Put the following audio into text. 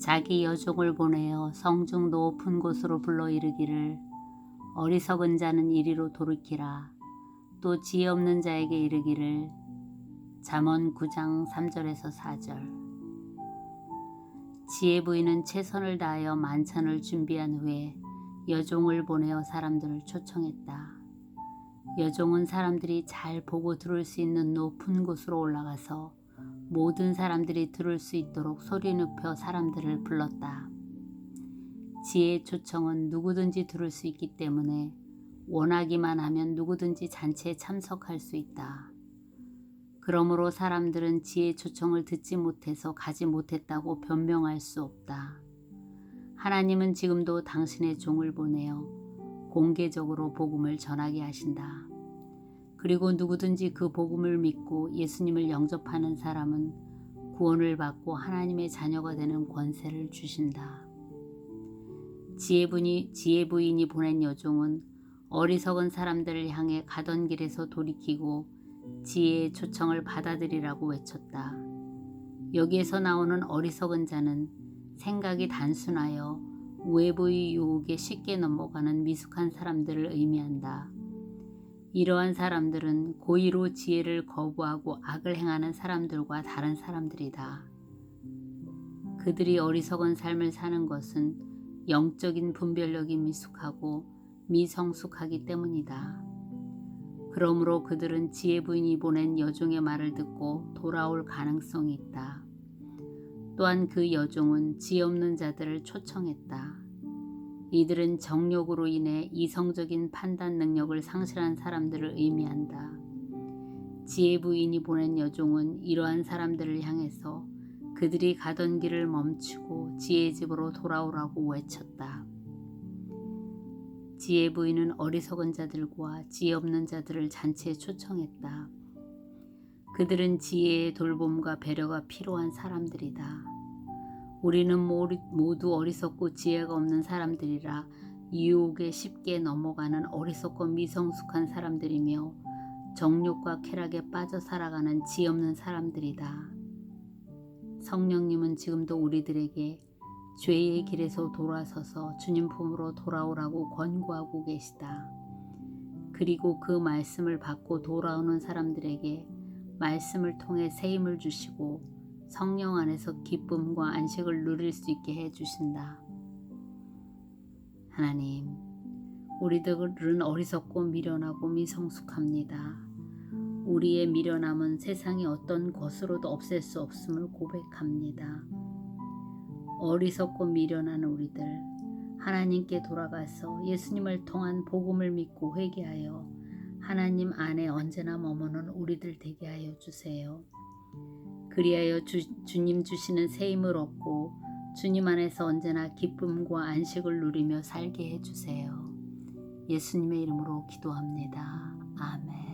자기 여종을 보내어 성중 높은 곳으로 불러 이르기를 어리석은 자는 이리로 돌이키라 또 지혜 없는 자에게 이르기를 잠언 9장 3절에서 4절 지혜 부인은 최선을 다하여 만찬을 준비한 후에 여종을 보내어 사람들을 초청했다. 여종은 사람들이 잘 보고 들을 수 있는 높은 곳으로 올라가서 모든 사람들이 들을 수 있도록 소리 높여 사람들을 불렀다. 지혜의 초청은 누구든지 들을 수 있기 때문에 원하기만 하면 누구든지 잔치에 참석할 수 있다. 그러므로 사람들은 지혜의 초청을 듣지 못해서 가지 못했다고 변명할 수 없다. 하나님은 지금도 당신의 종을 보내어 공개적으로 복음을 전하게 하신다. 그리고 누구든지 그 복음을 믿고 예수님을 영접하는 사람은 구원을 받고 하나님의 자녀가 되는 권세를 주신다. 지혜부인이, 지혜부인이 보낸 여종은 어리석은 사람들을 향해 가던 길에서 돌이키고 지혜의 초청을 받아들이라고 외쳤다. 여기에서 나오는 어리석은 자는 생각이 단순하여 외부의 유혹에 쉽게 넘어가는 미숙한 사람들을 의미한다. 이러한 사람들은 고의로 지혜를 거부하고 악을 행하는 사람들과 다른 사람들이다. 그들이 어리석은 삶을 사는 것은 영적인 분별력이 미숙하고 미성숙하기 때문이다. 그러므로 그들은 지혜 부인이 보낸 여종의 말을 듣고 돌아올 가능성이 있다. 또한 그 여종은 지혜 없는 자들을 초청했다. 이들은 정욕으로 인해 이성적인 판단 능력을 상실한 사람들을 의미한다. 지혜 부인이 보낸 여종은 이러한 사람들을 향해서 그들이 가던 길을 멈추고 지혜의 집으로 돌아오라고 외쳤다. 지혜 부인은 어리석은 자들과 지혜 없는 자들을 잔치에 초청했다. 그들은 지혜의 돌봄과 배려가 필요한 사람들이다. 우리는 모두 어리석고 지혜가 없는 사람들이라 유혹에 쉽게 넘어가는 어리석고 미성숙한 사람들이며 정욕과 쾌락에 빠져 살아가는 지혜 없는 사람들이다. 성령님은 지금도 우리들에게 죄의 길에서 돌아서서 주님 품으로 돌아오라고 권고하고 계시다. 그리고 그 말씀을 받고 돌아오는 사람들에게 말씀을 통해 새 힘을 주시고 성령 안에서 기쁨과 안식을 누릴 수 있게 해 주신다. 하나님, 우리들은 어리석고 미련하고 미성숙합니다. 우리의 미련함은 세상의 어떤 것으로도 없앨 수 없음을 고백합니다. 어리석고 미련한 우리들 하나님께 돌아가서 예수님을 통한 복음을 믿고 회개하여 하나님 안에 언제나 머무는 우리들 되게 하여 주세요. 그리하여 주, 주님 주시는 새 힘을 얻고 주님 안에서 언제나 기쁨과 안식을 누리며 살게 해 주세요. 예수님의 이름으로 기도합니다. 아멘.